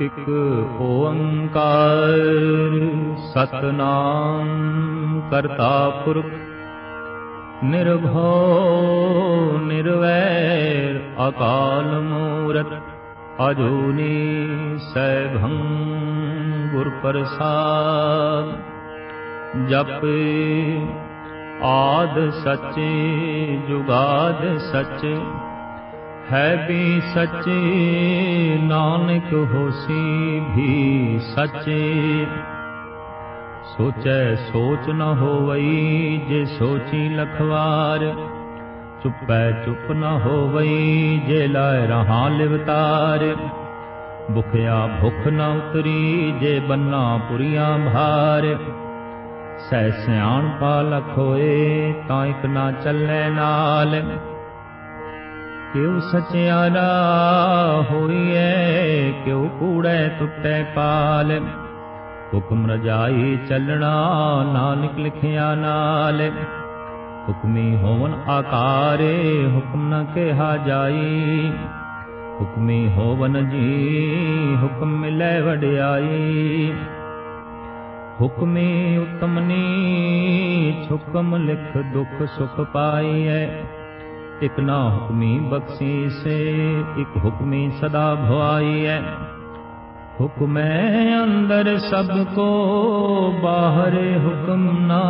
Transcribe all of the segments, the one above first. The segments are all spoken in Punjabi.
ਇਕ ਓੰਕਾਰ ਸਤਨਾਮ ਕਰਤਾ ਪੁਰਖ ਨਿਰਭਉ ਨਿਰਵੈਰ ਅਕਾਲ ਮੂਰਤ ਅਜੂਨੀ ਸੈਭੰ ਗੁਰ ਪ੍ਰਸਾਦ ਜਪ ਆਦ ਸੱਚੇ ਜੁਗਾਦ ਸੱਚੇ ਹੈ ਵੀ ਸੱਚੇ, ਨਾਨਕ ਹੋਸੀ ਵੀ ਸੱਚੇ। ਸੋਚੈ ਸੋਚ ਨ ਹੋਵਈ, ਜੇ ਸੋਚੀ ਲਖਵਾਰ। ਚੁੱਪੈ ਚੁੱਪ ਨ ਹੋਵਈ, ਜੇ ਲਾਇ ਰਹਾ ਲਿਵਤਾਰ। ਭੁਖਿਆ ਭੁਖ ਨ ਉਤਰੀ, ਜੇ ਬੰਨਾ ਪੁਰੀਆਂ ਭਾਰ। ਸਹਿ ਸਿਆਣ ਪਾ ਲਖੋਏ ਤਾਂ ਇਕ ਨਾ ਚੱਲੇ ਨਾਲ। ਕਿਉ ਸਚਿਆਰਾ ਹੋਈਐ, ਕਿਉ ਕੂੜੈ ਟੁੱਟੈ ਪਾਲ। ਹੁਕਮ ਰਜਾਈ ਚੱਲਣਾ ਨਾਨਕ ਲਿਖਿਆ ਨਾਲ। ਹੁਕਮੀ ਹੋਵਨ ਆਕਾਰੇ, ਹੁਕਮ ਨ ਕਿਹਾ ਜਾਈ। ਹੁਕਮੀ ਹੋਵਨ ਜੀ, ਹੁਕਮ ਮਿਲੈ ਵਡਿਆਈ। ਹੁਕਮੀ ਉਤਮ ਨੀਚ, ਹੁਕਮ ਲਿਖ ਦੁਖ ਸੁਖ ਪਾਈਐ। ਇਕ ਨਾ ਹੁਕਮੀ ਬਖਸ਼ੀਸੇ ਇਕ ਹੁਕਮੀ ਸਦਾ ਭਵਾਈਐ ਹੁਕਮੈ ਅੰਦਰ ਸਭ ਕੋ ਬਾਹਰ ਹੁਕਮ ਨਾ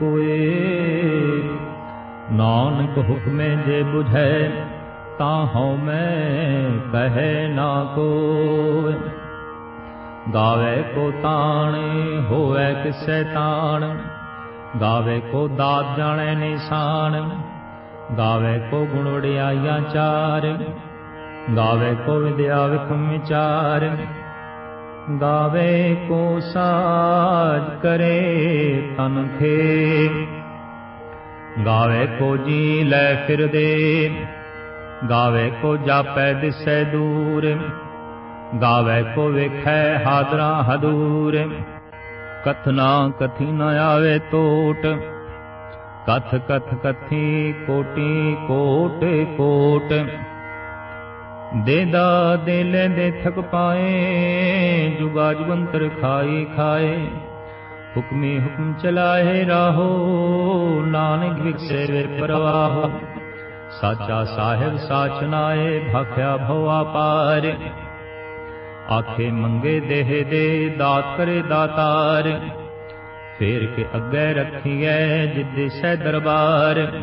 ਕੋਏ ਨਾਨਕ ਹੁਕਮੇ ਜੇ 부ਝੈ ਤਾਂ ਹਉ ਮੈਂ ਕਹੈ ਨਾ ਕੋਇ ਗਾਵੇ ਕੋ ਤਾਣੇ ਹੋਵੇ ਕਿਸੈ ਤਾਣ ਗਾਵੇ ਕੋ ਦਾਤ ਜਾਣੈ ਨਿਸ਼ਾਨ ਗਾਵੇ ਕੋ ਗੁਣ ਵਡਿਆਈਆਂ ਚਾਰ, ਗਾਵੇ ਕੋ ਵਿਦਿਆ ਵਿਖਮ ਵਿਚਾਰ, ਗਾਵੇ ਕੋ ਸਾਜ ਕਰੇ ਤਨ ਖੇ, ਗਾਵੇ ਕੋ ਜੀ ਲੈ ਫਿਰਦੇ ਗਾਵੇ ਕੋ ਜਾਪੈ ਦਿਸੈ ਦੂਰ, ਗਾਵੇ ਕੋ ਵੇਖੈ ਹਾਦਰਾ ਹਦੂਰ, ਕਥਨਾ ਕਥੀ ਨ ਆਵੇ ਟੋਟ ਕਥ ਕਥ ਕਥੀ ਕੋਟੀ ਕੋਟ ਕੋਟ ਦੇਦਾ ਦੇ ਲੈਂਦੇ ਥਕ ਪਾਏ ਜੁਗਾ ਜੁਗੰਤਰ ਖਾਈ ਖਾਏ ਹੁਕਮੇ ਹੁਕਮ ਚਲਾਏ ਰਾਹੋ ਨਾਨਕ ਵਿਖਸੇ ਵੇ ਪਰਵਾਹੋ ਸਾਚਾ ਸਾਹਿਬ ਸਾਚਨਾਏ ਭਾਖਿਆ ਭਵਾ ਪਾਰ ਆਖੇ ਮੰਗੇ ਦੇਹ ਦੇ ਦਾਤ ਕਰੇ ਦਾਤਾਰ ਫੇਰ ਕੇ ਅੱਗੇ ਰੱਖੀਐ ਜਿੱਦੇ ਸਹਿ ਦਰਬਾਰ।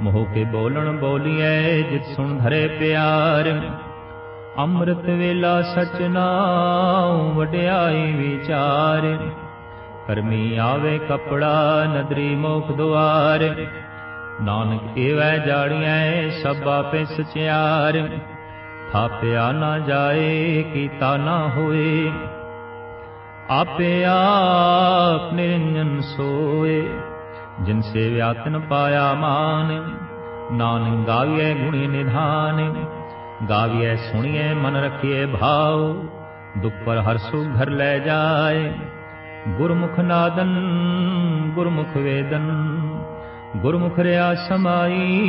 ਮੋਹ ਕੇ ਬੋਲਣ ਬੋਲੀਐ ਜਿਤ ਸੁਣ ਧਰੇ ਪਿਆਰ। ਅੰਮ੍ਰਿਤ ਵੇਲਾ ਸਚ ਨਾਉ ਵਡਿਆਈ ਵਿਚਾਰ। ਕਰਮੀ ਆਵੇ ਕਪੜਾ, ਨਦਰੀ ਮੋਖ ਦੁਆਰ। ਨਾਨਕ ਏਵੈ ਜਾਣੀਐ ਸਭ ਆਪੇ ਸਚਿਆਰ। ਥਾਪਿਆ ਨਾ ਜਾਏ, ਕੀਤਾ ਨਾ ਹੋਏ। ਆਪੇ ਆਪ ਨਿਰੰਜਨ ਸੋਏ, ਜਿਨ ਸੇਵਿਆ ਤਿਨ ਪਾਇਆ ਮਾਨ, ਨਾਨਕ ਗਾਵੀਐ ਗੁਣੀ ਨਿਧਾਨ, ਗਾਵੀਐ ਸੁਣੀਐ ਮਨ ਰਖੀਐ ਭਾਉ, ਦੁਖ ਪਰ ਹਰਸੁ ਘਰ ਲੈ ਜਾਏ। ਗੁਰਮੁਖ ਨਾਦਨ, ਗੁਰਮੁਖ ਵੇਦਨ, ਗੁਰਮੁਖ ਰਿਆ ਸਮਾਈ,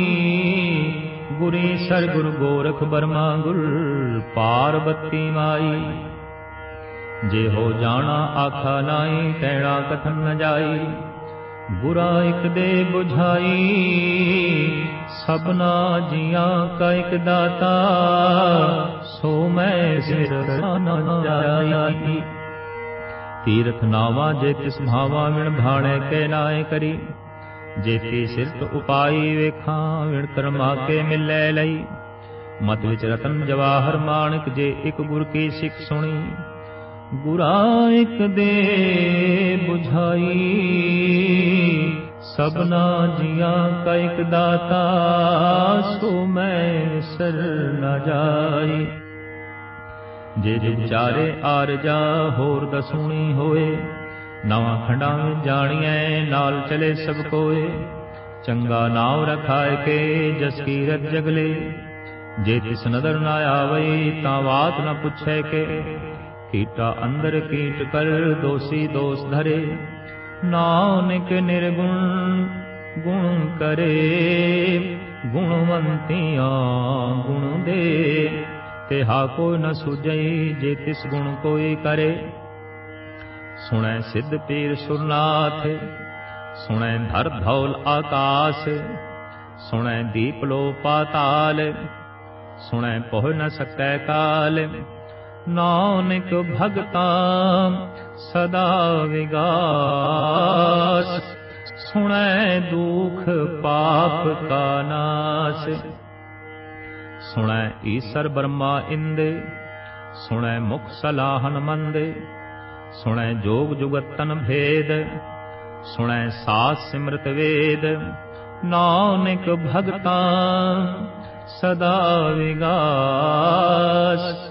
ਗੁਰੀ ਸਰ ਗੁਰ ਗੋਰਖ ਬਰਮਾ ਗੁਰ ਪਾਰਬਤੀ ਮਾਈ। ਜੇ ਹੋ ਜਾਣਾ ਆਖਾ ਨਾਈ ਕਹਿਣਾ ਕਥਨ ਨ ਜਾਈ। ਬੁਰਾ ਇਕ ਦੇ 부ਝਾਈ ਸਭਨਾ ਜੀਆਂ ਕਾ ਇਕ ਦਾਤਾ। ਸੋ ਮੈਂ ਸਿਰ ਨ ਜਾਈ। ਤੀਰਥ ਨਾਵਾ ਜੇ ਤਿਸ ਭਾਵਾ ਵਿਣ ਭਾਣੇ ਕੇ ਨਾਏ ਕਰੀ। ਜੇਤੀ ਸਿਰਤ ਉਪਾਈ ਵੇਖਾਂ, ਵਿਣ ਕਰਮਾ ਕੇ ਮਿਲੈ ਲਈ। ਮਤ ਵਿੱਚ ਰਤਨ ਜਵਾਹਰ ਮਾਨਕ ਜੇ ਇੱਕ ਗੁਰ ਕੀ ਸਿੱਖ ਸੁਣੀ। ਗੁਰਾ ਇੱਕ ਦੇ 부ਝਾਈ ਸਭਨਾ ਜੀਆਂ ਕਾ ਇੱਕ ਦਾਤਾ, ਸੋ ਮੈਂ ਸਰ ਨ ਜਾਈ। ਜੇ ਜੁਗ ਆਰਜਾ, ਹੋਰ ਦਸੂਣੀ ਹੋਏ। ਨਵਾਂ ਖੰਡਾਂ ਵਿੱਚ ਜਾਣੀਐ, ਨਾਲ ਚਲੇ ਸਭ ਕੋਏ। ਚੰਗਾ ਨਾਮ ਰਖਾਇ ਕੇ ਜਸ ਕੀਰਤ ਜਗਲੇ। ਜੇ ਤਿਸ ਨਦਰ ਨਾ ਆਵੇ ਤਾਂ ਬਾਤ ਨਾ ਪੁੱਛੈ ਕੇ। ਕੀਟਾ ਅੰਦਰ ਕੀਟ ਕਰ, ਦੋਸੀ ਦੋਸ ਧਰੇ। ਨਾਨਕ ਨਿਰਗੁਣ ਗੁਣ ਕਰੇ, ਗੁਣਵੰਤੀਆਂ ਗੁਣ ਦੇ। ਤਿਹਾ ਕੋ ਨ ਸੁਜਈ ਜੇ ਤਿਸ ਗੁਣ ਕੋਈ ਕਰੇ। ਸੁਣੈ ਸਿੱਧ ਪੀਰ ਸੁਰਨਾਥ, ਸੁਣੈ ਧਰ ਧੌਲ ਆਕਾਸ। ਸੁਣੈ ਦੀਪ ਲੋ ਪਾਤਾਲ ਸੁਣੈ ਪਹੁ ਨ ਸਕੈ ਕਾਲ। ਨਾਨਕ ਭਗਤਾ ਸਦਾ ਵਿਗਾਸ, ਸੁਣੈ ਦੁਖ ਪਾਪ ਕਾ ਨਾਸ। ਸੁਣੈ ਈਸਰ ਬਰਮਾ ਇੰਦ, ਸੁਣੈ ਮੁਖ ਸਲਾਹਨ ਮੰਦ, ਸੁਣੈ ਜੋਗ ਜੁਗਤਨ ਭੇਦ, ਸੁਣੈ ਸਾਸ ਸਿਮਰਤ ਵੇਦ। ਨਾਨਕ ਭਗਤਾ ਸਦਾ ਵਿਗਾਸ।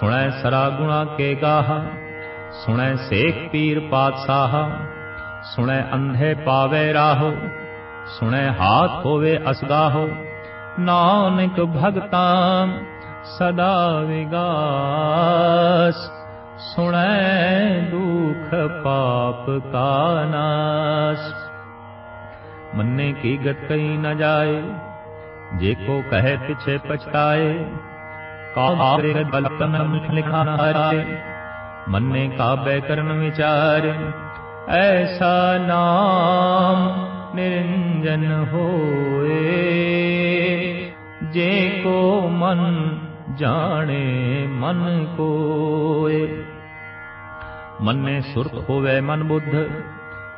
ਸੁਣੈ ਸਰਾ ਗੁਣਾ ਕੇ ਗਾਹ, ਸੁਣੈ ਸੇਖ ਪੀਰ ਪਾਤਸ਼ਾਹ, ਸੁਣੈ ਅੰਧੇ ਪਾਵੇ ਰਾਹੋ, ਸੁਣੈ ਹਾਥ ਹੋਵੇ ਅਸਗਾਹੋ। ਨਾਨਕ ਭਗਤਾ, ਸਦਾ ਵਿਗਾਸ, ਸੁਣੈ ਦੁਖ ਪਾਪ ਕਾ ਨਾਸ। ਮੰਨੇ ਕੀ ਗਤ ਕਈ ਨਾ ਜਾਏ, ਜੇ ਕੋ ਕਹੇ ਪਿਛੇ ਪਛਤਾਏ ਕਾਬੇ ਬਲਤਨ ਲਿਖਾ ਹਾਰੇ ਮੰਨੇ ਕਾਬੇ ਕਰਨ ਵਿਚਾਰ ਐਸਾ ਨਾਮ ਨਿਰੰਜਨ ਹੋਏ ਜੇ ਕੋ ਮਨ ਜਾਣੇ ਮਨ ਕੋਏ ਮੰਨੇ ਸੁਰਤ ਹੋਵੇ ਮਨ ਬੁੱਧ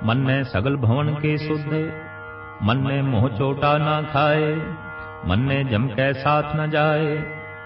ਮੰਨੇ ਸਗਲ ਭਵਨ ਕੇ ਸੁਧ ਮੰਨੇ ਮੋਹ ਚੋਟਾ ਨਾ ਖਾਏ ਮੰਨੇ ਜਮ ਕੈ ਸਾਥ ਨ ਜਾਏ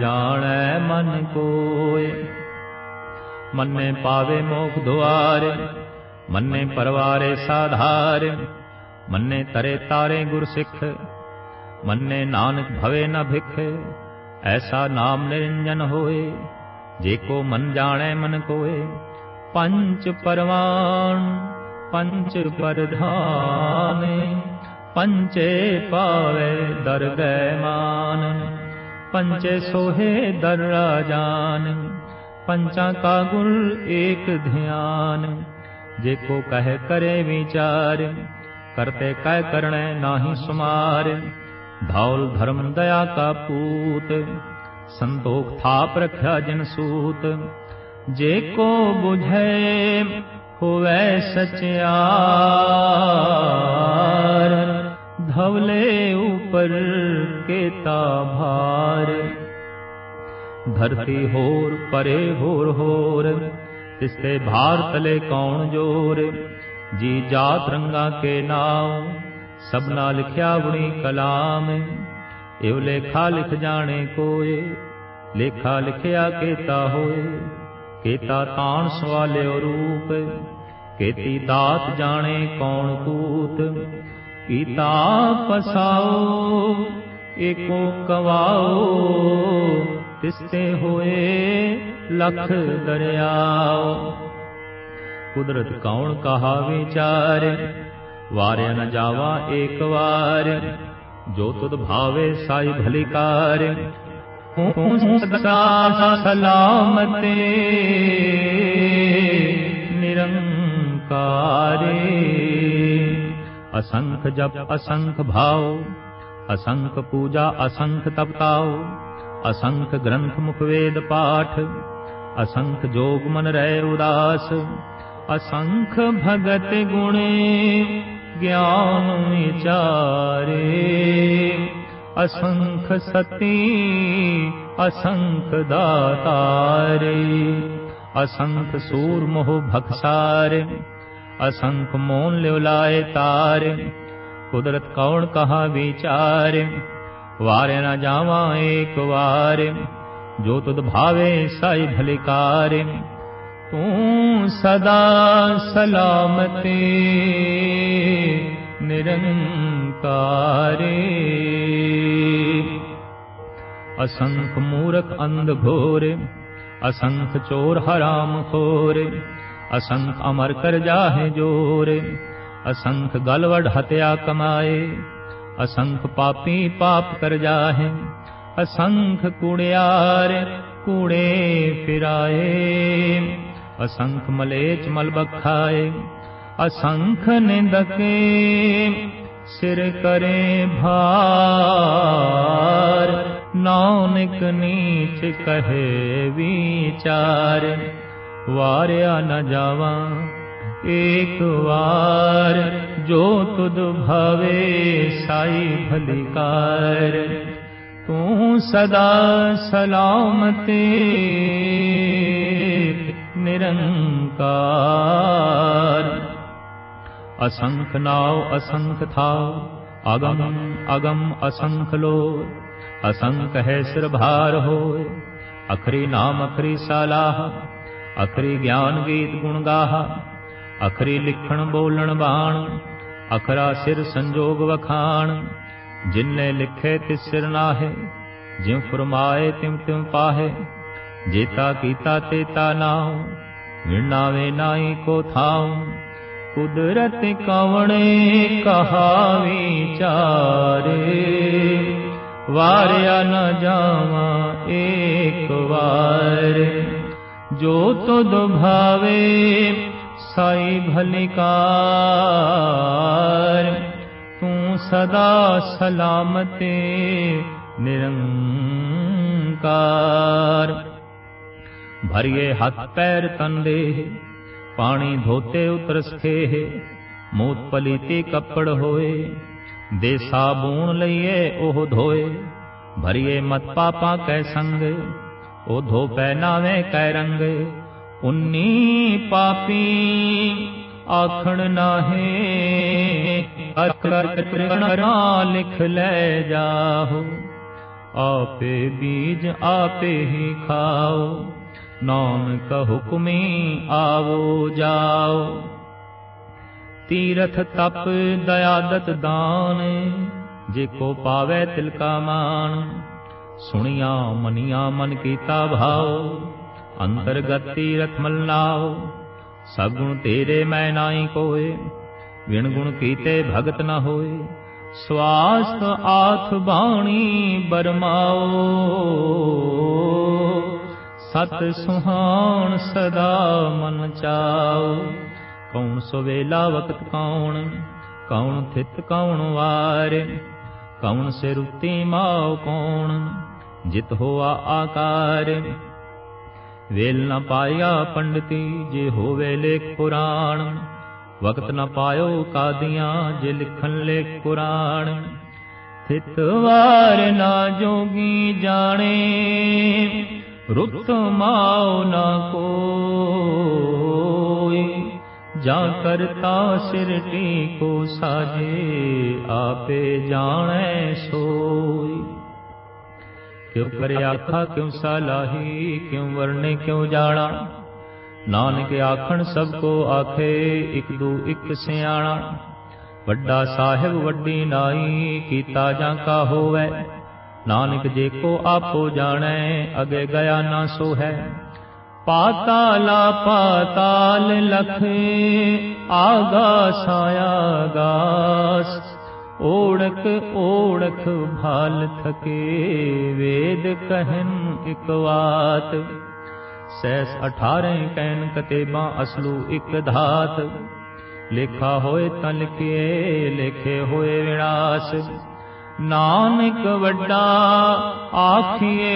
ਜਾਣੈ ਮਨ ਕੋਏ ਮੰਨੇ ਪਾਵੇ ਮੋਖ ਦੁਆਰ, ਮੰਨੇ ਪਰਵਾਰੇ ਸਾਧਾਰ। ਮੰਨੇ ਤਰੇ ਤਾਰੇ ਗੁਰ ਸਿੱਖ, ਮੰਨੇ ਨਾਨਕ ਭਵੇ ਨ ਭਿਖ। ਐਸਾ ਨਾਮ ਨਿਰੰਜਨ ਹੋਏ, ਜੇ ਕੋ ਮਨ ਜਾਣੈ ਮਨ ਕੋਏ ਪੰਚ ਪਰਵਾਨ ਪੰਚ ਪਰਧਾਨ ਪੰਚੇ ਪਾਵੇ ਦਰਗਹਿ ਮਾਨ। पञ्च सोहे दर पञ्चा कागुल एक ध्यान। जेको कह करे विचार करते कह करणे नाही सुमार। धौल धर्म दया का कापूत सन्दो था प्रख्यानसूतो बुझे हुए सच्या 부ਝੈ ਹੋਵੈ ਸਚਿਆਰ ਧਵਲੇ ਉਪਰ ਕੇਤਾ ਭਾਰ ਧਰਤੀ ਹੋਰ ਪਰੇ ਹੋਰ ਹੋਰ ਤਿਸਤੇ ਭਾਰ ਤਲੇ ਕੌਣ ਜੋਰ ਜੀ ਜਾਤ ਰੰਗਾ ਕੇ ਨਾਮ ਸਭਨਾ ਲਿਖਿਆ ਬੁਣੀ ਕਲਾਮ ਇਵ ਲੇਖਾ ਲਿਖ ਜਾਣੇ ਕੋਏ ਲੇਖਾ ਲਿਖਿਆ ਕੇਤਾ ਹੋਏ ਕੇਤਾ ਤਾਣ ਸਵਾਲਿਓ ਰੂਪ ਕੇਤੀ ਦਾਤ ਜਾਣੇ ਕੌਣ ਕੂਤ ਕੀਤਾ ਪਸਾਓ, ਏਕੋ ਕਵਾਓ, ਤਿਸਤੇ ਹੋਏ ਲਖ ਦਰਿਆਓ। ਕੁਦਰਤ ਕੌਣ ਕਹਾ ਵਿਚਾਰ, ਵਾਰਿਆ ਨ ਜਾਵਾ ਏਕ ਵਾਰ। ਜੋ ਤੁਧ ਭਾਵੇ ਸਾਈ ਭਲੀ ਕਾਰ, ਹੂੰ ਸਦਾ ਸਲਾਮਤੇ, ਨਿਰੰਕਾਰੇ। असङ्ख्य जप असङ्ख भाव असङ्ख पूजा असङ्ख्य तपताौ ग्रंथ मुखवेद पाठ असंख्य जोग मन रय उदास अस भगत गुणे ज्ञान विचारे असङ्ख्य सती असङ्ख्य दातार सूर मोह भक्सारे असंख मोन लिवलाए तार। कुदरत कौन कहा विचार? वारे न जावा एक वार। जो तुद भावे साई भलिकार। तू सदा सलामते निरङ्कारे असंख मूरख अंध घोर असंख चोर हराम खोर। ਅਸੰਖ ਅਮਰ ਕਰ ਜਾਹੇ ਜੋਰ, ਅਸੰਖ ਗਲਵੜ ਹਤਿਆ ਕਮਾਏ, ਅਸੰਖ ਪਾਪੀ ਪਾਪ ਕਰ ਜਾਹੇ, ਅਸੰਖ ਕੁੜਿਆਰ ਕੂੜੇ ਫਿਰਾਏ, ਅਸੰਖ ਮਲੇਚ ਮਲ ਬਖਾਏ ਅਸੰਖ ਨਿੰਦਕੇ ਸਿਰ ਕਰੇ ਭਾਰ, ਨਾਨਕ ਨੀਚ ਕਹੇ ਵਿਚਾਰ। वारिया न जावा। एक वार एकवाो तु भवे तू सदा सलामते निरंकार। असंख नाव असंख थाव अगम अगम असंख लो असंख है सिर भार हो अखरी नाम अखरी सलाह। ਅਖਰੀ ਗਿਆਨ ਗੀਤ ਗੁਣ ਗਾਹ, ਅਖਰੀ ਲਿਖਣ ਬੋਲਣ ਬਾਣ, ਅਖਰਾ ਸਿਰ ਸੰਜੋਗ ਵਖਾਣ ਜਿਨਨੇ ਲਿਖੇ ਤਿਸ ਸਿਰ ਨਾਹੇ, ਜਿਉ ਫਰਮਾਏ ਤਿਮ ਤਿਮ ਪਾਹੇ, ਜੇਤਾ ਕੀਤਾ ਤੇਤਾ ਨਾਉ, ਵਿਣਾਵੇ ਨਾਹੀ ਕੋ ਥਾਉ, ਕੁਦਰਤ ਕਵਣੇ ਕਹਾ ਵਿਚਾਰੇ ਵਾਰਿਆ ਨ ਜਾਵਾਂ ਏਕ ਵਾਰ। ਜੋ ਤੁਧ ਭਾਵੇ, ਸਾਈ ਭਲਿਕਾਰ। ਤੂੰ ਸਦਾ ਸਲਾਮਤੇ ਨਿਰੰਕਾਰ। ਭਰੀਏ ਹੱਥ ਪੈਰ ਤਨ ਦੇ ਪਾਣੀ ਧੋਤੇ ਉਤਰਸ ਖੇ ਮੂਤ ਪਲੀਤੀ ਕੱਪੜ ਹੋਏ। ਦੇ ਸਾਬੂਣ ਲਈਏ ਉਹ ਧੋਏ, ਭਰੀਏ ਮਤ ਪਾਪਾ ਕੈ ਸੰਗ। ओ धो पहनावे कै रंग उन्नी पापी आख नहे लिख ले ला आपे बीज आपे ही खाओ नाम का नानी आवो जाओ तीर्थ तप दयादत दान जे को पावे तिलका मान ਸੁਣਿਆ, ਮਨਿਆ, ਮਨ ਕੀਤਾ ਭਾਉ। ਅੰਤਰਗਤ ਤੀਰਥ ਮਲਨਾਓ ਸਭ ਗੁਣ ਤੇਰੇ ਮੈਂ ਨਾਹੀ ਕੋਏ। ਵਿਣ ਗੁਣ ਕੀਤੇ ਭਗਤ ਨਾ ਹੋਏ। ਸਵਾਸਤ ਆਥ ਬਾਣੀ ਬਰਮਾਓ ਸਤ ਸੁਹਾਣ ਸਦਾ ਮਨ ਚਾਓ ਕੌਣ ਸਵੇਲਾ ਵਕਤ ਕੌਣ ਕੌਣ ਥਿਤ ਕੌਣ ਵਾਰ। ਕੌਣ ਸੇ ਰੁਤੀ ਮਾਉ ਕੌਣ ਜਿਤ ਹੋਆ ਆਕਾਰ। ਵੇਲ ਨਾ ਪਾਇਆ ਪੰਡਤੀ, ਜੇ ਹੋਵੇ ਲੇਖ ਪੁਰਾਣ। ਵਕਤ ਨਾ ਪਾਇਓ ਕਾਦੀਆਂ, ਜੇ ਲਿਖਣ ਲੇਖ ਪੁਰਾਣ ਥਿਤ ਵਾਰ ਨਾ ਜੋਗੀ ਜਾਣੇ, ਰੁੱਤ ਮਾਉ ਨਾ ਕੋਈ ਜਾ ਕਰਤਾ ਸਿਰ ਟੀਕੋ ਸਾਜੇ ਆਪੇ ਜਾਣੈ ਸੋਈ ਕਿਉ ਕਰੇ ਆਖਾ, ਕਿਉ ਸਲਾਹੀ ਕਿਉ ਵਰਨੇ, ਕਿਉ ਜਾਣਾ? ਨਾਨਕ ਆਖਣ, ਸਭ ਕੋ ਆਖੇ, ਇਕ ਦੂ ਇਕ ਸਿਆਣਾ। ਵੱਡਾ ਸਾਹਿਬ, ਵੱਡੀ ਨਾਈ, ਕੀਤਾ ਜਾਂ ਕਾ ਹੋਵੇ? ਨਾਨਕ ਜੇ ਕੋ ਆਪੋ ਜਾਣੈ, ਅਗੇ ਗਿਆ ਨਾ ਸੋ ਹੈ ਪਾਤਾਲਾ ਪਾਤਾਲ ਲਖ ਸਾਇਆ ਗਾਸ। ਓੜਕ ਓੜਖ ਭਾਲ ਥਕੇ ਵੇਦ ਕਹਿਨ ਇਕ ਵਾਤ ਸੈਸ 18 ਕੈਨ ਕਤੇਬਾਂ ਅਸਲੂ ਇਕ ਧਾਤ ਲੇਖਾ ਹੋਏ ਤਾਂ ਲਿਖਿਏ ਲੇਖੇ ਹੋਏ ਵਿਨਾਸ਼ ਨਾਨਕ ਵੱਡਾ ਆਖੀਏ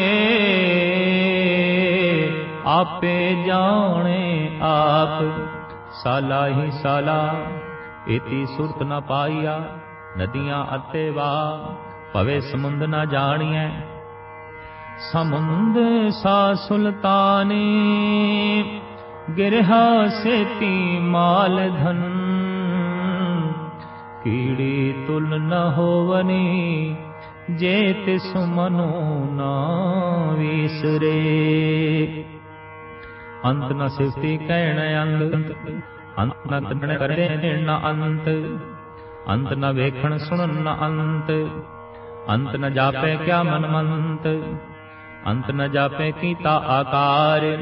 ਆਪੇ ਜਾਣੇ ਆਪ ਸਾਲਾ ਹੀ ਸਾਲਾ ਇਤੀ ਸੁਰਤ ਨ ਪਾਈਆ ਨਦੀਆਂ ਅਤੇ ਵਾ ਭਵੇ ਸਮੁੰਦ ਨਾ ਜਾਣੀਐ। ਸਮੁੰਦ ਸਾ ਸੁਲਤਾਨੀ, ਗਿਰਹਾ ਸੇਤੀ ਮਾਲ ਧਨ। ਕੀੜੀ ਤੁਲ ਨ ਹੋਵਨੀ, ਜੇ ਤਿਸ ਮਨੋ ਨਾ ਵਿਸਰੇ। ਅੰਤ ਨ ਸਿਫਤੀ ਕਹਿਣ ਅੰਤ ਅੰਤ ਨ ਤਣ ਕਰੇ ਨ ਅੰਤ। ਅੰਤ ਨ ਵੇਖਣ ਸੁਣਨ ਨ ਅੰਤ ਅੰਤ ਨ ਜਾਪੈ ਕਿਆ ਮਨ ਮੰਤ, ਅੰਤ ਨ ਜਾਪੈ ਕੀਤਾ ਆਕਾਰ,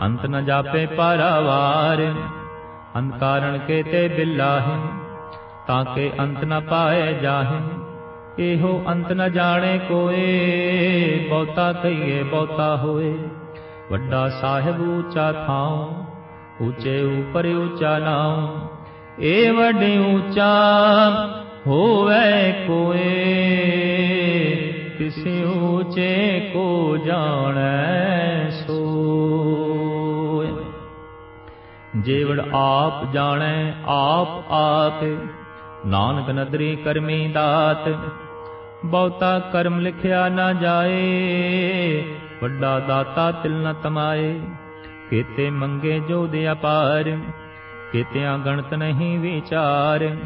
ਅੰਤ ਨ ਜਾਪੇ ਪਰਵਾਰ, ਅੰਤ ਕਾਰਣ ਕੇ ਤੇ ਬਿਲਾਹਿ, ਤਾਂ ਕੇ ਅੰਤ ਨ ਪਾਏ ਜਾਹਿ, ਇਹੋ ਅੰਤ ਨ ਜਾਣੇ ਕੋਏ, ਬਹੁਤਾ ਕਹੀਏ ਬਹੁਤਾ ਹੋਏ, ਵੱਡਾ ਸਾਹਿਬ ਉੱਚਾ ਥਾਉ, ਉੱਚੇ ਉਪਰ ਉੱਚਾ ਨਾਉ ਏ ਵੱਡੇ ਉੱਚਾ ਹੋਵੇ ਕੋਏ, ਕਿਸੇ ਉੱਚੇ ਕੋ ਜਾਣੈ ਸੋਏ। ਜੇਵੜ ਆਪ ਜਾਣੈ, ਆਪ ਆਪ, ਨਾਨਕ ਨਦਰੀ ਕਰਮੀ ਦਾਤ, ਬਹੁਤਾ ਕਰਮ ਲਿਖਿਆ ਨਾ ਜਾਏ, ਵੱਡਾ ਦਾਤਾ ਤਿਲ ਨ ਤਮਾਏ, ਕੀਤੇ ਮੰਗੇ ਜੋ ਦੇ ਅਪਾਰ ਕਿਤਿਆਂ ਗਣਤ ਨਹੀਂ ਵਿਚਾਰ,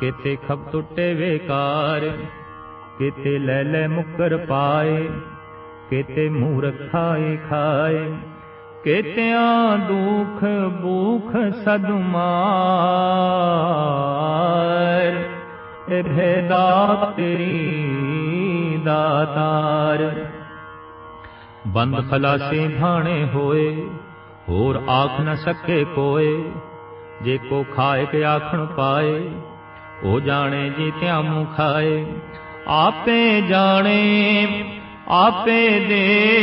ਕੀਤੇ ਖਬ ਟੁੱਟੇ ਵੇਕਾਰ, ਕਿਤੇ ਲੈ ਲੈ ਮੁਕਰ ਪਾਏ, ਕੀਤੇ ਮੂਰਖ ਖਾਏ ਖਾਏ, ਕਿਤਿਆਂ ਦੁਖ ਬੂਖ ਸਦਮਾਰ, ਇਹ ਭੇਦਾ ਤੇਰੀ ਦਾਤਾਰ। ਬੰਦ ਖਲਾਸੇ ਭਾਣੇ ਹੋਏ, ਹੋਰ ਆਖ ਨਾ ਸਕੇ ਕੋਏ ਜੇ ਕੋ ਖਾਏ ਕੇ ਆਖਣ ਪਾਏ, ਉਹ ਜਾਣੇ ਜੀ ਤਿਆ ਖਾਏ। ਆਪੇ ਜਾਣੇ, ਆਪੇ ਦੇ।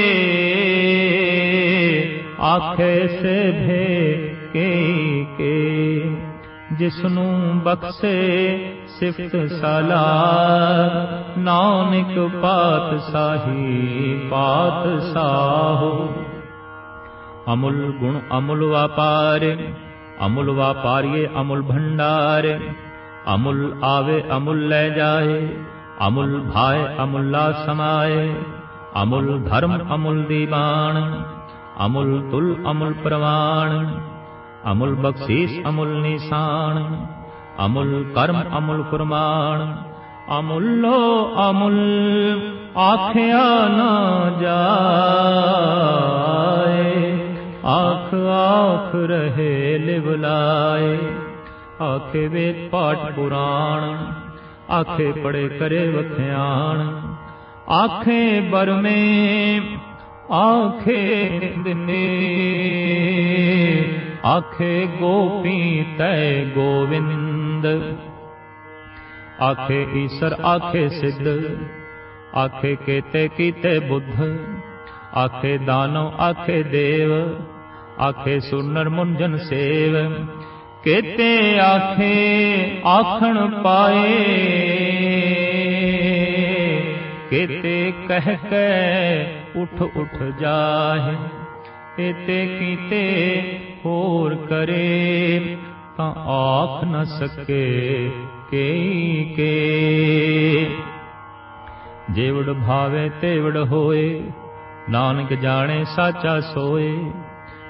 ਆਖੇ ਸੇ ਭੇ ਕੇ। ਕੇ ਜਿਸ ਨੂੰ ਬਖਸ਼ੇ ਸਿਫਤ ਸਲਾ, ਨਾਨਕ ਪਾਤ ਸਾਹੀ ਪਾਤ ਸਾਹੋ ਅਮੁਲ ਗੁਣ ਅਮੁਲ ਵਾਪਾਰ अमूल व्यापारि अमूल भण्डारे अमूल आवे अमूल ले जाए। अमूल भाय अमूल् समाये अमूल धर्म अमूल दीवान। अमूल तुल अमूल प्रमाण अमूल बख्शीश अमूल निशान। अमूल कर्म अमूल कुर्माण अमूल् अमूल आखिया न जाए। ਆਖ ਆਖ ਰਹੇ ਲਿਵਲਾਏ ਆਖੇ ਵੇਦ ਪਾਠ ਪੁਰਾਣ, ਆਖੇ ਪੜੇ ਕਰੇ ਵਖਿਆਣ। ਆਖੇ ਬਰਮੇ, ਆਖੇ ਦਿਨੇ ਆਖੇ ਗੋਪੀ ਤੈ ਗੋਵਿੰਦ। ਆਖੇ ਈਸ਼ਰ, ਆਖੇ ਸਿੱਧ। ਆਖੇ ਕੇਤੇ ਕੀਤੇ ਬੁੱਧ। ਆਖੇ ਦਾਨਵ, ਆਖੇ ਦੇਵ। ਆਖੇ ਸੁਨਰ ਮੁੰਜਨ ਸੇਵ, ਕੇਤੇ ਆਖੇ ਆਖਣ ਪਾਏ। ਕੇਤੇ ਕਹਿ ਕੇ ਉਠ ਉਠ ਜਾਹੇ ਇਤੇ ਕੀਤੇ ਹੋਰ ਕਰੇ, ਤਾਂ ਆਖ ਨ ਸਕੇ ਕੇਈ ਕੇ। ਜੇਵੜ ਭਾਵੇ ਤੇਵੜ ਹੋਏ, ਨਾਨਕ ਜਾਣੇ ਸਾਚਾ ਸੋਏ।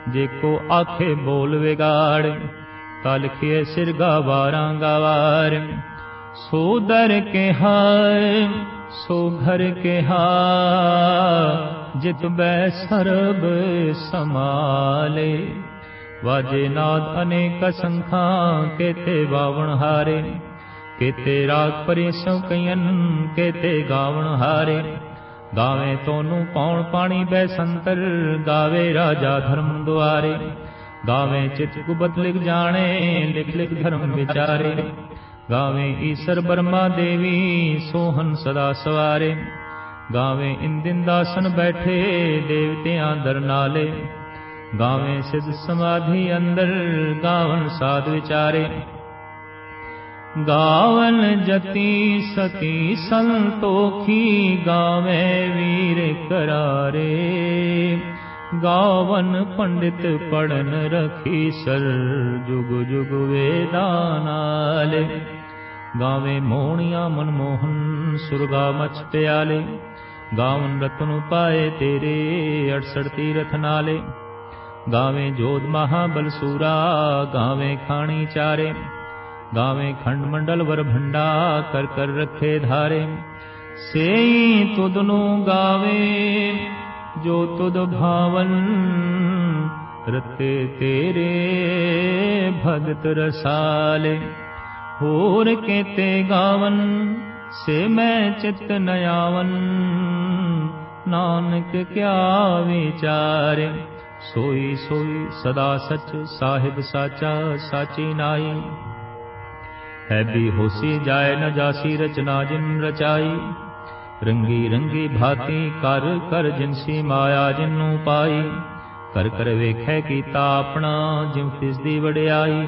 ਜੇ ਕੋ ਆਖੇ ਬੋਲ ਵਿਗਾੜ, ਤਾ ਲਿਖਿਏ ਸਿਰ ਗਾਵਾਰਾਂ ਗਵਾਰ। ਸੋ ਦਰ ਕੇ ਹਾਰ, ਸੋ ਘਰ ਕੇ ਹਾ ਜਿਤ ਬੈ ਸਰਬ ਸਮਾਲੇ ਵਾਜੇ ਨਾਦ ਅਨੇਕ ਸੰਖਾਂ, ਕੇਤੇ ਬਾਵਣ ਹਾਰੇ। ਕੇਤੇ ਰਾਗ ਪਰੇ ਸੋ ਕਈਨ ਕੇਤੇ ਗਾਵਣ ਹਾਰੇ। ਗਾਵੇ ਤੋਨੂੰ ਪੌਣ ਪਾਣੀ ਬੈ ਸੰਤਰ ਗਾਵੇ ਰਾਜਾ ਧਰਮ ਦੁਆਰੇ। ਗਾਵੇ ਚਿਤ ਗੁਬਤ ਲਿਖ ਜਾਣੇ, ਲਿਖ ਲਿਖ ਧਰਮ ਵਿਚਾਰੇ। ਗਾਵੇ ਈਸ਼ਰ ਬਰਮਾ ਦੇਵੀ ਸੋਹਨ ਸਦਾ ਸਵਾਰੇ। ਗਾਵੇ ਇੰਦਿਨ ਦਾਸਨ ਬੈਠੇ, ਦੇਵਤਿਆਂ ਦਰ ਨਾਲੇ। ਗਾਵੇ ਸਿਧ ਸਮਾਧੀ ਅੰਦਰ, ਗਾਵਨ ਸਾਧ ਵਿਚਾਰੇ। ਗਾਵਨ ਜਤੀ ਸਤੀ ਸੰਤੋਖੀ ਗਾਵੇ ਵੀਰ ਕਰਾਰੇ। ਗਾਵਨ ਪੰਡਿਤ ਪੜਨ ਰਖੀ ਸਰ ਜੁਗ ਜੁਗ ਵੇਦਾਂ ਨਾਲੇ। ਗਾਵੇ ਮੋਹਣੀਆਂ ਮਨਮੋਹਨ ਸੁਰਗਾ ਮਚ ਪਿਆਲੇ। ਗਾਵਨ ਰਤਨ ਪਾਏ ਤੇਰੇ 68 ਤੀਰਥ ਨਾਲੇ। ਗਾਵੇ ਜੋਧ ਮਹਾਬਲ ਸੂਰਾ ਗਾਵੇਂ ਖਾਣੀ ਚਾਰੇ। गावे खंड मंडल वर भंडा कर कर रखे धारे। से तुदनु गावे जो तुद भावन रते तेरे भगत रसाले। होर के ते गावन से मैं चित्त नयावन। नानक क्या विचारे सोई सोई सदा सच साहिब साचा साची नाई। ਹੈ ਵੀ ਹੋਸੀ ਜਾਏ ਨ ਜਾਸੀ ਰਚਨਾ ਜਿਨ ਰਚਾਈ। ਰੰਗੀ ਰੰਗੀ ਭਾਤੀ ਕਰ ਕਰ ਜਿਨਸੀ ਮਾਇਆ ਜਿਨੂੰ ਪਾਈ। ਕਰ ਕਰ ਵੇਖੈ ਕੀਤਾ ਆਪਣਾ ਜਿਉ ਤਿਸ ਦੀ ਵਡਿਆਈ।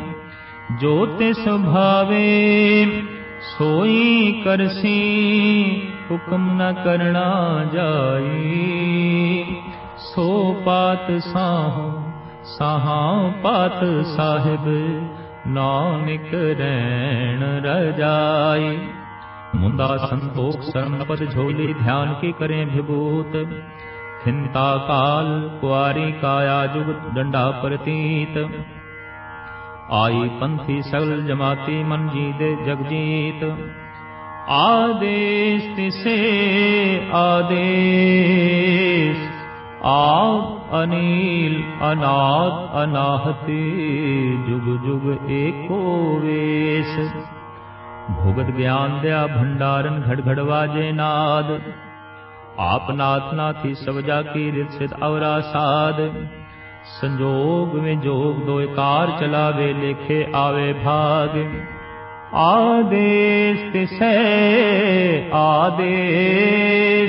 ਜੋ ਤਿਸ ਭਾਵੇ ਸੋਈ ਕਰਸੀ, ਹੁਕਮ ਨ ਕਰਣਾ ਜਾਈ। ਸੋ ਪਾਤ ਸਾਹ, ਸਾਹਾ ਪਾਤ ਸਾਹਿਬ ਨਾਨਕ ਰੈਣ ਰਜਾਈ ਮੁੰਦਾ ਸੰਤੋਖ ਸਰਨਪਦ ਝੋਲੀ ਧਿਆਨ ਕੀ ਕਰੇ ਵਿਭੂਤ ਖਿੰਤਾ ਕਾਲ ਕੁਆਰੀ ਕਾਇਆ ਜੁਗਤ ਡੰਡਾ ਪ੍ਰਤੀਤ ਆਈ ਪੰਥੀ ਸਗਲ ਜਮਾਤੀ ਮਨ ਜੀ ਦੇ ਜਗਜੀਤ ਆਦੇਸ ਤਿਸੇ ਆਦੇਸ ਆਦ ਅਨੀਲ ਅਨਾਦ ਅਨਾਹਤੀ, ਜੁਗ ਜੁਗ ਏਕੋ ਵੇਸ। ਭੋਗਤ ਗਿਆਨ ਦਿਆ ਭੰਡਾਰਨ ਘੜ ਘੜ ਵਾਜੇ ਨਾਦ। ਆਪ ਨਾਥ ਨਾਥੀ ਸਭ ਕੀ ਰਿਤ ਸਿਧ ਅਵਰਾ ਸਾਦ। ਸੰਜੋਗ ਵਿੱਚ ਜੋਗ ਦੋ ਕਾਰ ਚਲਾਵੇ, ਲੇਖੇ ਆਵੇ ਭਾਗ। ਆਦੇਸ ਤਿਸੈ, ਆਦੇਸ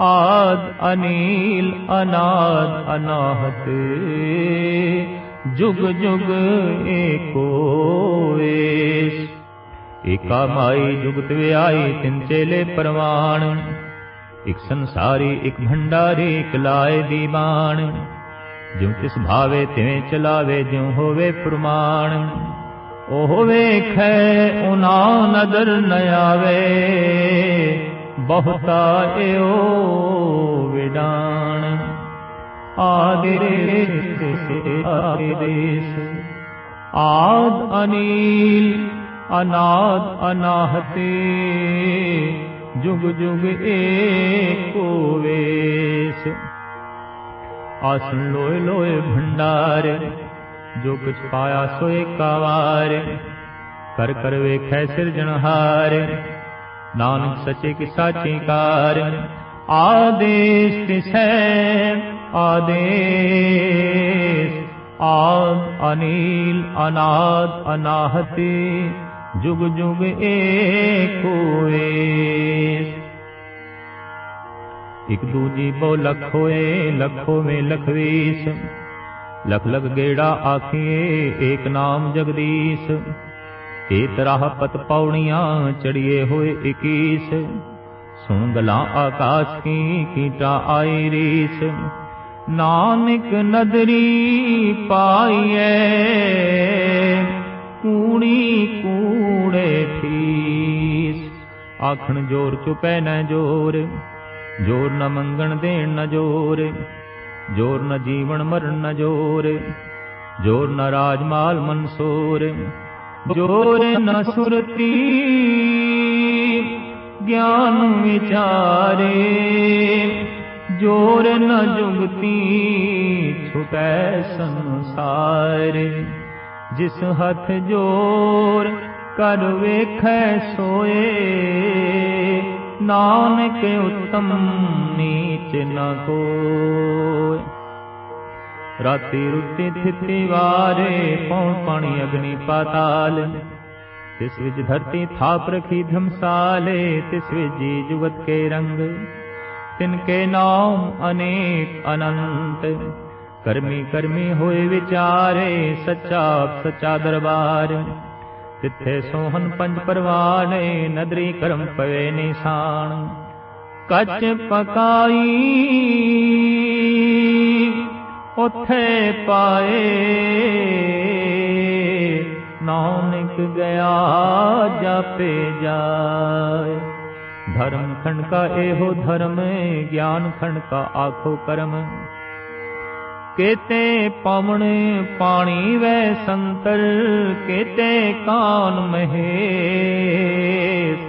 ਆਦ ਅਨੀਲ ਅਨਾਦ ਅਨਾਹਤ, ਜੁਗ ਜੁਗ ਏਕੋ ਏਸ। ਏਕਾ ਮਾਈ ਜੁਗਤ ਵਿਆਈ ਤਿੰਨ ਚੇਲੇ ਪਰਵਾਣ। ਇਕ ਸੰਸਾਰੀ, ਇਕ ਭੰਡਾਰੀ, ਇਕ ਲਾਏ ਦੀਵਾਨ। ਜਿਉ ਤਿਸ ਭਾਵੇ, ਤਿਵੇਂ ਚਲਾਵੇ, ਜਿਉ ਹੋਵੇ ਪ੍ਰਮਾਣ। ਉਹ ਵੇਖੈ ਉਨਾ ਨਦਰ ਨ ਆਵੇ। ਬਹੁਤਾ ਏਓ ਵਿਡਾਣ। ਆਦਿਰੇ ਆਦੇਸ ਆਦ ਅਨੀਲ, ਅਨਾਦ ਅਨਾਹਤੇ। ਜੁਗ ਜੁਗ ਏਕੋ ਵੇਸ। ਆਸਨ ਲੋਏ ਲੋਏ ਭੰਡਾਰ ਜੋ ਕੁਛ ਪਾਇਆ ਸੋਏ ਕਾਵਾਰ। ਕਰ ਕਰ ਵੇਖੈ ਸਿਰਜਣਹਾਰ। ਨਾਨਕ ਸੱਚੇ ਕਿ ਸਾਚੀ ਕਾਰ, ਆਦੇਸ ਤਿਸੈ ਆਦੇਸ, ਆਦ ਅਨੀਲ, ਅਨਾਦ, ਅਨਾਹਤੇ, ਜੁਗ ਜੁਗ ਏਕੋ ਇਕ ਦੂਜੀ ਬੋ ਲਖ ਹੋਏ, ਲਖੋ ਮੇ ਲਖਵੀਸ, ਲਖ ਲਖ ਗੇੜਾ ਆਖੀਏ, ਏਕ ਨਾਮ ਜਗਦੀਸ਼। ਏ ਤਰਾਹ ਪਤ ਪੌਣੀਆਂ ਚੜੀਏ ਹੋਏ 21 ਸੁਣ ਗਲਾਂ ਆਕਾਸ਼ ਕੀ ਕੀਟਾ ਆਈ ਰੀਸ। ਨਾਨਕ ਨਦਰੀ ਪਾਈਐ ਕੂਣੀ ਕੂੜੇ ਫੀਸ। ਆਖਣ ਜੋਰ ਚੁਪੈ ਨਾ ਜੋਰ ਜੋਰ ਨ ਮੰਗਣ ਦੇਣ ਨ ਜੋਰ ਜੋਰ ਨ ਜੀਵਨ ਮਰਨ ਨ ਜੋਰ ਜੋਰ ਨ ਰਾਜ ਮਾਲ ਮਨਸੂਰ। ਜੋਰ ਨ ਸੁਰਤੀ, ਗਿਆਨ ਵਿਚਾਰੇ। ਜੋਰ ਨ ਜੁਗਤੀ, ਛੁਟੈ ਸੰਸਾਰ। ਜਿਸ ਹੱਥ ਜੋਰ ਕਰ ਵੇਖੈ ਸੋਏ, ਨਾਨਕ ਉਤਮ ਨੀਚ ਨ ਕੋਇ ਰਾਤੀ ਰੁੱਤੀ ਥਿਤੀ ਵਾਰੇ ਪਉ ਪਾਣੀ ਅਗਨੀ ਪਾਤਾਲ। ਤਿਸ ਵਿੱਚ ਧਰਤੀ ਥਾਪ ਰਖੀ ਧਮਸਾਲੇ, ਤਿਸ ਵਿੱਚ ਜੀ ਜੁਗਤ ਕੇ ਰੰਗ। ਤਿਨ ਕੇ ਨਾਮ ਅਨੇਕ ਅਨੰਤ। ਕਰਮੀ ਕਰਮੀ ਹੋਏ ਵਿਚਾਰੇ, ਸੱਚਾ ਸੱਚਾ ਦਰਬਾਰ। ਤਿੱਥੇ ਸੋਹਨ ਪੰਜ ਪਰਵਾਨੇ, ਨਦਰੀ ਕਰਮ ਪਵੇ ਨਿਸ਼ਾਨ। ਕੱਚ ਪਕਾਈ ਉਥੇ ਪਾਏ। ਨਾਨਕ ਗਿਆ ਜਾਪੇ ਜਾਏ। ਧਰਮ ਖੰਡ ਕਾ ਇਹੋ ਧਰਮ ਗਿਆਨ ਖੰਡ ਕਾ ਆਖੋ ਕਰਮ। ਕੇਤੇ ਪਵਨ ਪਾਣੀ ਵੈ ਸੰਤਰ, ਕੇਤੇ ਕਾਨ ਮਹੇਸ਼।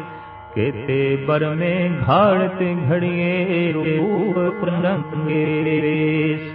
ਕੇਤੇ ਬਰਮੇ ਘਾੜਤ ਘੜੀਏ, ਰੂਪ ਪ੍ਰਨੰਗੇਸ਼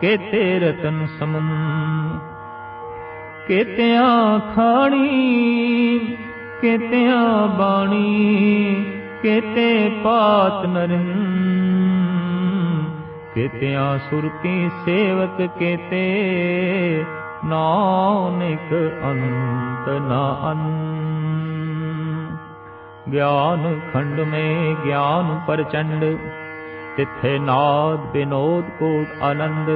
ਕੇਤੇ ਰਤਨ ਸਮਮ ਕੇਤਿਆਂ ਖਾਣੀ, ਕੇਤਿਆਂ ਬਾਣੀ, ਕੇਤੇ ਪਾਤ ਨਰਨ ਕੇਤਿਆਂ ਸੁਰਤੀ ਸੇਵਕ ਕੇਤੇ, ਨਾਨਕ ਅੰਤ ਨਾ ਅਨ। ਗਿਆਨ ਖੰਡ ਮੇ ਗਿਆਨ ਪ੍ਰਚੰਡ ਤਿੱਥੇ ਨਾਦ ਬਿਨੋਦ ਕੋਟ ਆਨੰਦ,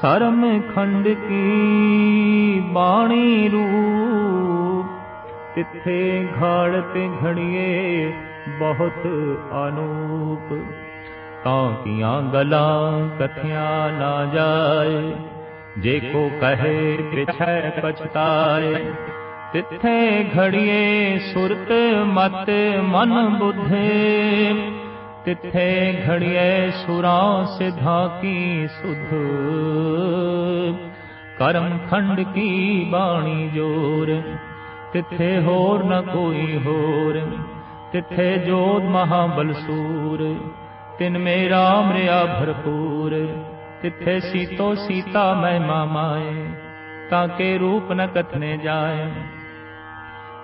ਸਰਮ ਖੰਡ ਕੀ ਬਾਣੀ ਰੂਪ। ਤਿੱਥੇ ਘੜ ਤੇ ਘੜੀਏ ਬਹੁਤ ਅਨੂਪ। ਤਾਂ ਕੀਆਂ ਗਲਾਂ ਕਥਿਆਂ ਨਾ ਜਾਏ, ਜੇ ਕੋ ਕਹੇ ਪਿਛੈ ਪਛਤਾਏ। ਤਿੱਥੇ ਘੜੀਏ ਸੁਰਤ ਮਤ ਮਨ ਬੁੱਧੇ ਤਿੱਥੇ ਘੜੀਏ ਸੁਰਾਂ ਸਿਧਾ ਕੀ ਸੁਧ। ਕਰਮ ਖੰਡ ਕੀ ਬਾਣੀ ਜੋਰ, ਤਿੱਥੇ ਹੋਰ ਨ ਕੋਈ ਹੋਰ। ਤਿੱਥੇ ਜੋਤ ਮਹਾਬਲ ਸੂਰ ਤਿਨ ਮੇਰਾ ਮਰਿਆ ਭਰਪੂਰ। ਤਿੱਥੇ ਸੀਤੋ ਸੀਤਾ ਮੈਂ ਮਾਮਾਏ ਤਾਂ ਕੇ ਰੂਪ ਨ ਕਥਨੇ ਜਾਏ।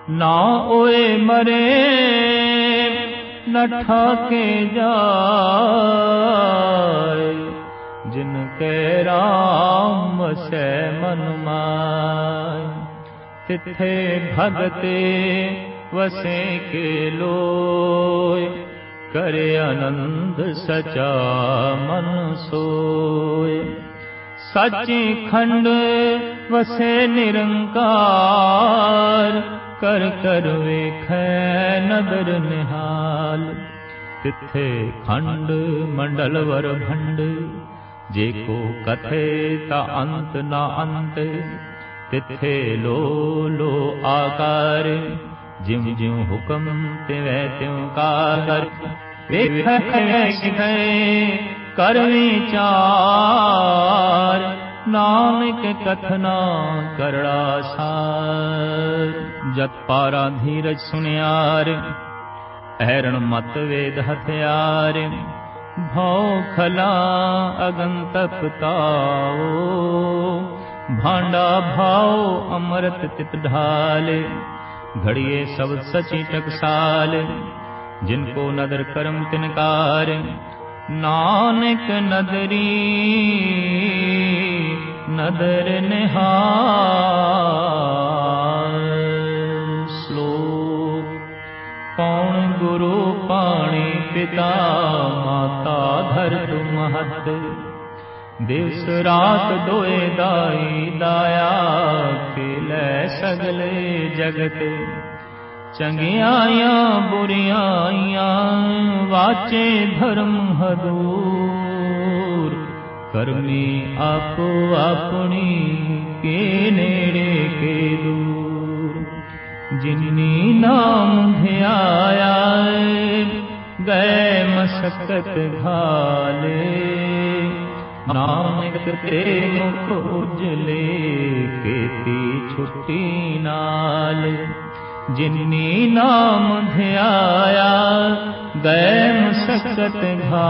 ਨਾ ਓਏ ਮਰੇ ने जा जिरामसे मनमािथे भगते वसे के लो करे आनन्द सच मनु सोय सचिखण्ड वसे निरङ्कार कर कर वेख नदर निहाल। तिथे खण्ड मण्डल भंड। जेको कथे ता अंत ना अंत। तिथे लो लो आकार। जिम जिम जिं ज्यु हुक्म ते त्यु कागरी चार। नानक कथना करड़ासार जत पारा धीरज सुनियार ऐरण मत वेद हथियार। हथयार भाखला अगन्त भांडा भा अमृत तित ढाल। घड़िए सब सची टकसाल जिनको नदर कर्म तिनकार। नानक नदरी दर श्लोक कौण गुरु पाणि पिता माता धर महत्? दिवस रात दोए दाई दाया किल सगले जगत। चंगियाया बुरियाया वाचे धर्म हदू कर्मी आपो अपनी के नेड़े के दूर। जिन्नी नाम ध्याया गए मशक्कत घाले नानक ते ो केती छुट्टी नाल। जिन्नी नाम ध्याया गए मशक्कत गतघा